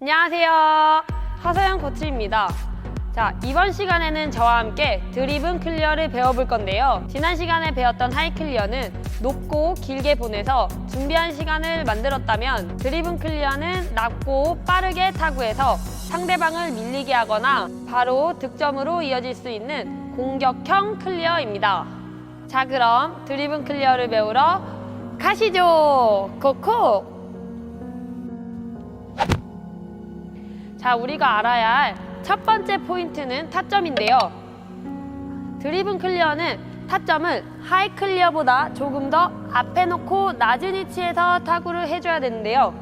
안녕하세요. 하서영 코치입니다. 자, 이번 시간에는 저와 함께 드리븐 클리어를 배워볼 건데요. 지난 시간에 배웠던 하이 클리어는 높고 길게 보내서 준비한 시간을 만들었다면 드리븐 클리어는 낮고 빠르게 타구해서 상대방을 밀리게 하거나 바로 득점으로 이어질 수 있는 공격형 클리어입니다. 자, 그럼 드리븐 클리어를 배우러 가시죠. 코코! 자, 우리가 알아야 할 첫 번째 포인트는 타점인데요. 드리븐 클리어는 타점을 하이 클리어보다 조금 더 앞에 놓고 낮은 위치에서 타구를 해줘야 되는데요.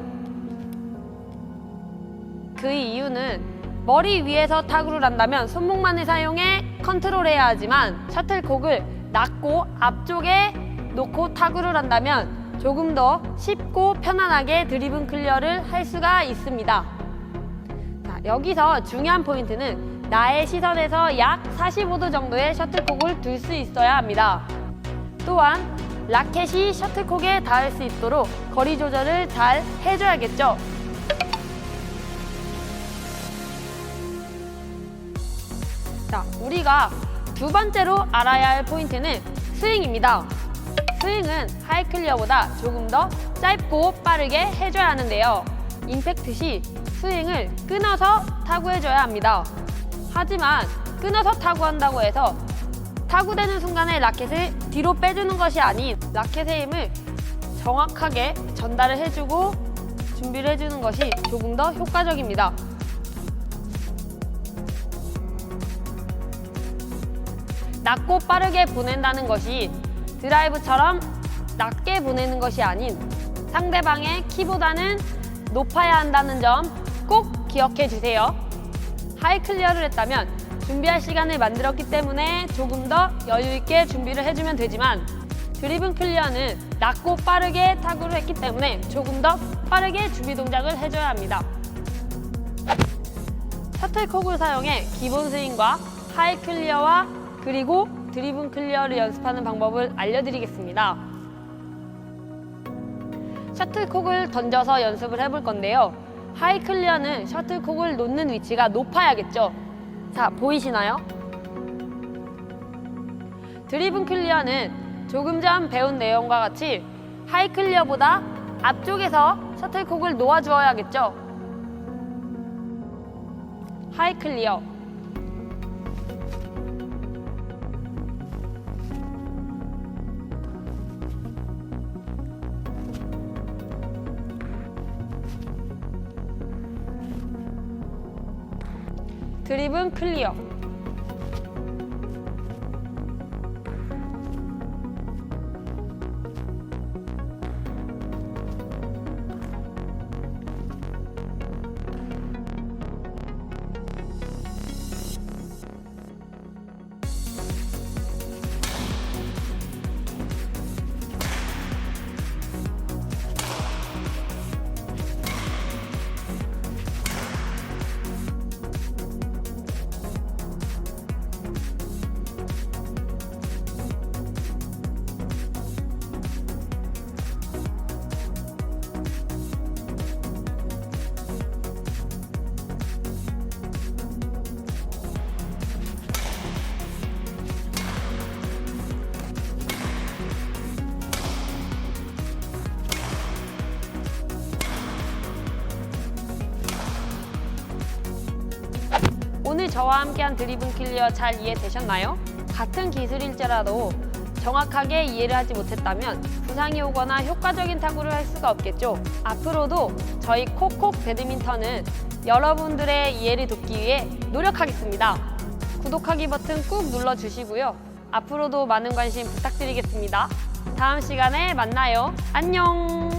그 이유는 머리 위에서 타구를 한다면 손목만을 사용해 컨트롤해야 하지만 셔틀콕을 낮고 앞쪽에 놓고 타구를 한다면 조금 더 쉽고 편안하게 드리븐 클리어를 할 수가 있습니다. 자, 여기서 중요한 포인트는 나의 시선에서 약 45도 정도의 셔틀콕을 둘 수 있어야 합니다. 또한 라켓이 셔틀콕에 닿을 수 있도록 거리 조절을 잘 해줘야겠죠. 자, 우리가 두 번째로 알아야 할 포인트는 스윙입니다. 스윙은 하이 클리어보다 조금 더 짧고 빠르게 해줘야 하는데요. 임팩트 시 스윙을 끊어서 타구해줘야 합니다. 하지만 끊어서 타구한다고 해서 타구되는 순간에 라켓을 뒤로 빼주는 것이 아닌 라켓의 힘을 정확하게 전달을 해주고 준비를 해주는 것이 조금 더 효과적입니다. 낮고 빠르게 보낸다는 것이 드라이브처럼 낮게 보내는 것이 아닌 상대방의 키보다는 높아야 한다는 점 꼭 기억해 주세요. 하이 클리어를 했다면 준비할 시간을 만들었기 때문에 조금 더 여유 있게 준비를 해주면 되지만 드리븐 클리어는 낮고 빠르게 타구를 했기 때문에 조금 더 빠르게 준비 동작을 해줘야 합니다. 셔틀콕을 사용해 기본 스윙과 하이 클리어와 그리고 드리븐 클리어를 연습하는 방법을 알려드리겠습니다. 셔틀콕을 던져서 연습을 해볼 건데요. 하이 클리어는 셔틀콕을 놓는 위치가 높아야겠죠. 자, 보이시나요? 드리븐 클리어는 조금 전 배운 내용과 같이 하이 클리어보다 앞쪽에서 셔틀콕을 놓아주어야겠죠. 하이 클리어. 드리븐 클리어. 저와 함께한 드리븐 클리어 잘 이해되셨나요? 같은 기술일지라도 정확하게 이해를 하지 못했다면 부상이 오거나 효과적인 타구를 할 수가 없겠죠. 앞으로도 저희 콕콕 배드민턴은 여러분들의 이해를 돕기 위해 노력하겠습니다. 구독하기 버튼 꾹 눌러주시고요. 앞으로도 많은 관심 부탁드리겠습니다. 다음 시간에 만나요. 안녕!